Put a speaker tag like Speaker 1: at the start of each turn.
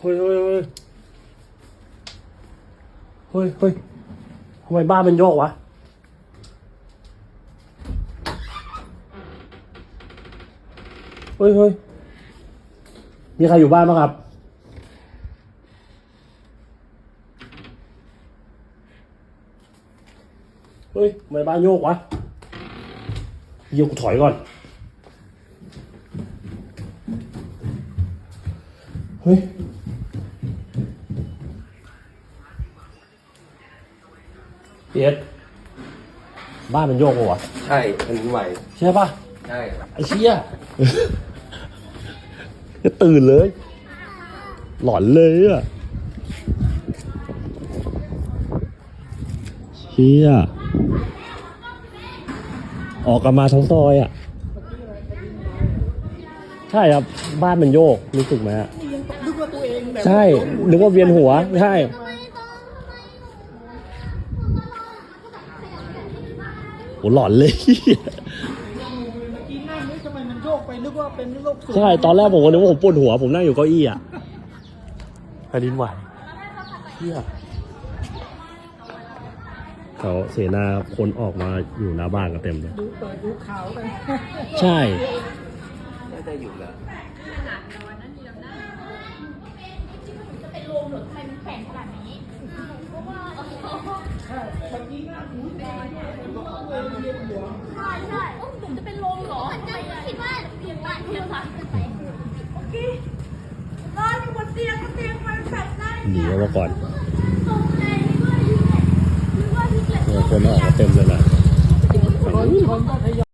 Speaker 1: เฮ้ยเฮ้ยเฮ้ยเฮ้ยเฮ้ยทำไมบ้านมันโยกวะเฮ้ยเฮ้ยมีใครอยู่บ้านบ้างครับ เฮ้ยทำไมบ้านโยกวะเดี๋ยวกูถอยก่อน เฮ้ย เอ็ดบ้านมันโยกปะวะ
Speaker 2: ใช่มันไหว
Speaker 1: ใช่ปะ
Speaker 2: ใช่
Speaker 1: ไอ้เชี่ยจะตื่นเลย หลอนเลยอะเชี่ยออกกันมาทั้งซอยอะ ใช่ครับ บ้านมันโยกรู้สึกไหมฮะ
Speaker 3: นึกว่าตัวเองแบบ
Speaker 1: ใช่ นึกว่าเวียนหัว ใช่ โหหลอนเลย
Speaker 3: เมื่อกี้นั่งนึกทำไมมันโยกไปนึกว่าเป็นโรคสูง
Speaker 1: ใช่ ตอนแรกผมก็นึกว่าผมปวดหัว ผมนั่งอยู่เก้าอี้อะแผ่นดินไหวเฮียเขาเสนาคนออกมาอยู่หน้าบ้านกันเต็มเลย
Speaker 3: ดูเปิดดูข่าวกัน
Speaker 1: ใช่
Speaker 2: น่าจะอยู่แล้ว
Speaker 4: เป็นโรมหรือใครมันแข็งขนาดนี้เพราะว่า
Speaker 3: ใช่เมื่อกี้นั่งหูตาเนี่ยนึกว่าตัวเองเวียนหัว
Speaker 4: ใช่ใช่โอ้หนูจะเป็นโรมเหรอจะคิดว่าเรียนบ้านเรียนบ้านโอเครออยู่บนเตียงบนเตียงมันใส่ได้
Speaker 1: หนีออกมาก่อน
Speaker 4: ตรงเลยนึกว่าอยู่ไหนนึกว่าอน
Speaker 1: เนี่ยคนออกมาเต็มเลยนะ